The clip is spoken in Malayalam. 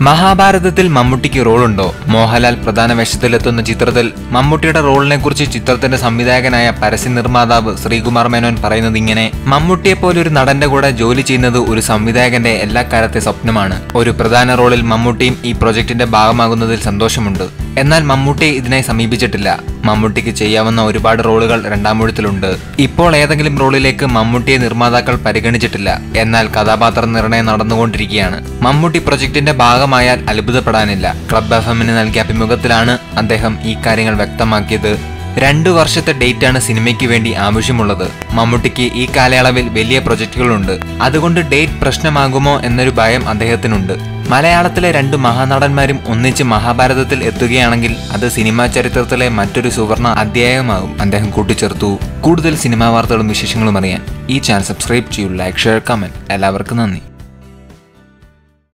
മഹാഭാരതത്തിൽ മമ്മൂട്ടിക്ക് റോളുണ്ടോ? മോഹൻലാൽ പ്രധാന വേഷത്തിലെത്തുന്ന ചിത്രത്തിൽ മമ്മൂട്ടിയുടെ റോളിനെക്കുറിച്ച് ചിത്രത്തിന്റെ സംവിധായകനായ പരസ്യ നിർമ്മാതാവ് ശ്രീകുമാർ മേനോൻ പറയുന്നത് ഇങ്ങനെ മമ്മൂട്ടിയെ പോലെ ഒരു നടന്റെ കൂടെ ജോലി ചെയ്യുന്നത് ഒരു സംവിധായകന്റെ എല്ലാ കാലത്തെ സ്വപ്നമാണ്. ഒരു പ്രധാന റോളിൽ മമ്മൂട്ടിയും ഈ പ്രൊജക്ടിന്റെ ഭാഗമാകുന്നതിൽ സന്തോഷമുണ്ട്. എന്നാൽ മമ്മൂട്ടി ഇതിനായി സമീപിച്ചിട്ടില്ല. മമ്മൂട്ടിക്ക് ചെയ്യാവുന്ന ഒരുപാട് റോളുകൾ രണ്ടാമൂഴത്തിലുണ്ട് ഇപ്പോൾ ഏതെങ്കിലും റോളിലേക്ക് മമ്മൂട്ടിയെ നിർമ്മാതാക്കൾ പരിഗണിച്ചിട്ടില്ല. എന്നാൽ കഥാപാത്ര നിർണയം നടന്നുകൊണ്ടിരിക്കുകയാണ്. മമ്മൂട്ടി പ്രൊജക്ടിന്റെ ഭാഗമായാൽ അത്ഭുതപ്പെടാനില്ല. ക്ലബ് എഫ് എമ്മിന് നൽകിയ അഭിമുഖത്തിലാണ് അദ്ദേഹം ഈ കാര്യങ്ങൾ വ്യക്തമാക്കിയത്. രണ്ടു വർഷത്തെ ഡേറ്റ് ആണ് സിനിമയ്ക്ക് വേണ്ടി ആവശ്യമുള്ളത്. മമ്മൂട്ടിക്ക് ഈ കാലയളവിൽ വലിയ പ്രൊജക്ടുകളുണ്ട് അതുകൊണ്ട് ഡേറ്റ് പ്രശ്നമാകുമോ എന്നൊരു ഭയം അദ്ദേഹത്തിനുണ്ട്. മലയാളത്തിലെ രണ്ട് മഹാനടന്മാരും ഒന്നിച്ച് മഹാഭാരതത്തിൽ എത്തുകയാണെങ്കിൽ അത് സിനിമാ ചരിത്രത്തിലെ മറ്റൊരു സുവർണ അധ്യായമാകും അദ്ദേഹം കൂട്ടിച്ചേർത്തു. കൂടുതൽ സിനിമാ വാർത്തകളും വിശേഷങ്ങളും അറിയാൻ ഈ ചാനൽ സബ്സ്ക്രൈബ് ചെയ്യൂ ലൈക്ക് ഷെയർ കമന്റ് എല്ലാവർക്കും നന്ദി.